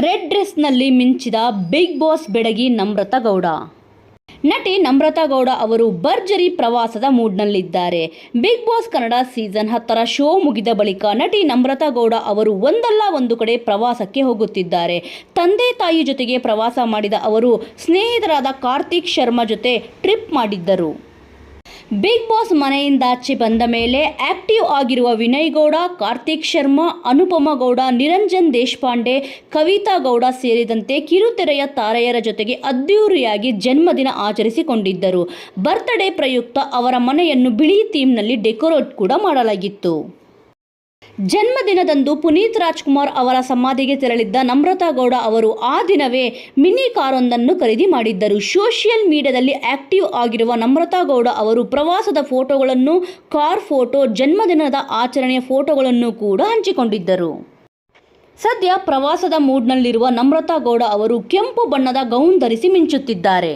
Red ಡ್ರೆಸ್ನಲ್ಲಿ ಮಿಂಚಿದ big boss ಬೆಡಗಿ ನಮ್ರತಾ ಗೌಡ. ನಟಿ ನಮ್ರತಾ ಗೌಡ ಅವರು ಭರ್ಜರಿ ಪ್ರವಾಸದ ಮೂಡ್ನಲ್ಲಿದ್ದಾರೆ. ಬಿಗ್ ಬಾಸ್ ಕನ್ನಡ ಸೀಸನ್ ಹತ್ತರ ಶೋ ಮುಗಿದ ಬಳಿಕ ನಟಿ ನಮ್ರತಾ ಗೌಡ ಅವರು ಒಂದಲ್ಲ ಒಂದು ಕಡೆ ಪ್ರವಾಸಕ್ಕೆ ಹೋಗುತ್ತಿದ್ದಾರೆ. ತಂದೆ ತಾಯಿ ಜೊತೆಗೆ ಪ್ರವಾಸ ಮಾಡಿದ ಅವರು ಸ್ನೇಹಿತರಾದ ಕಾರ್ತಿಕ್ ಶರ್ಮಾ ಜೊತೆ ಟ್ರಿಪ್ ಮಾಡಿದ್ದರು. ಬಿಗ್ ಬಾಸ್ ಮನೆಯಿಂದಾಚೆ ಬಂದ ಮೇಲೆ ಆಕ್ಟಿವ್ ಆಗಿರುವ ವಿನಯ್ ಗೌಡ ಕಾರ್ತಿಕ್ ಶರ್ಮಾ, ಅನುಪಮ ಗೌಡ, ನಿರಂಜನ್ ದೇಶಪಾಂಡೆ, ಕವಿತಾ ಗೌಡ ಸೇರಿದಂತೆ ಕಿರುತೆರೆಯ ತಾರೆಯರ ಜೊತೆಗೆ ಅದ್ದೂರಿಯಾಗಿ ಜನ್ಮದಿನ ಆಚರಿಸಿಕೊಂಡಿದ್ದರು. ಬರ್ತ್ಡೇ ಪ್ರಯುಕ್ತ ಅವರ ಮನೆಯನ್ನು ಬಿಳಿ ಥೀಮ್ನಲ್ಲಿ ಡೆಕೋರೇಟ್ ಕೂಡ ಮಾಡಲಾಗಿತ್ತು. ಜನ್ಮದಿನದಂದು ಪುನೀತ್ ರಾಜ್ಕುಮಾರ್ ಅವರ ಸಮಾಧಿಗೆ ತೆರಳಿದ್ದ ನಮ್ರತಾ ಗೌಡ ಅವರು ಆ ದಿನವೇ ಮಿನಿ ಕಾರೊಂದನ್ನು ಖರೀದಿ ಮಾಡಿದ್ದರು. ಸೋಷಿಯಲ್ ಮೀಡಿಯಾದಲ್ಲಿ ಆಕ್ಟಿವ್ ಆಗಿರುವ ನಮ್ರತಾ ಗೌಡ ಅವರು ಪ್ರವಾಸದ ಫೋಟೋಗಳನ್ನು, ಕಾರ್ ಫೋಟೋ, ಜನ್ಮದಿನದ ಆಚರಣೆಯ ಫೋಟೋಗಳನ್ನು ಕೂಡ ಹಂಚಿಕೊಂಡಿದ್ದರು. ಸದ್ಯ ಪ್ರವಾಸದ ಮೂಡ್ನಲ್ಲಿರುವ ನಮ್ರತಾ ಗೌಡ ಅವರು ಕೆಂಪು ಬಣ್ಣದ ಗೌನ್ ಧರಿಸಿ ಮಿಂಚುತ್ತಿದ್ದಾರೆ.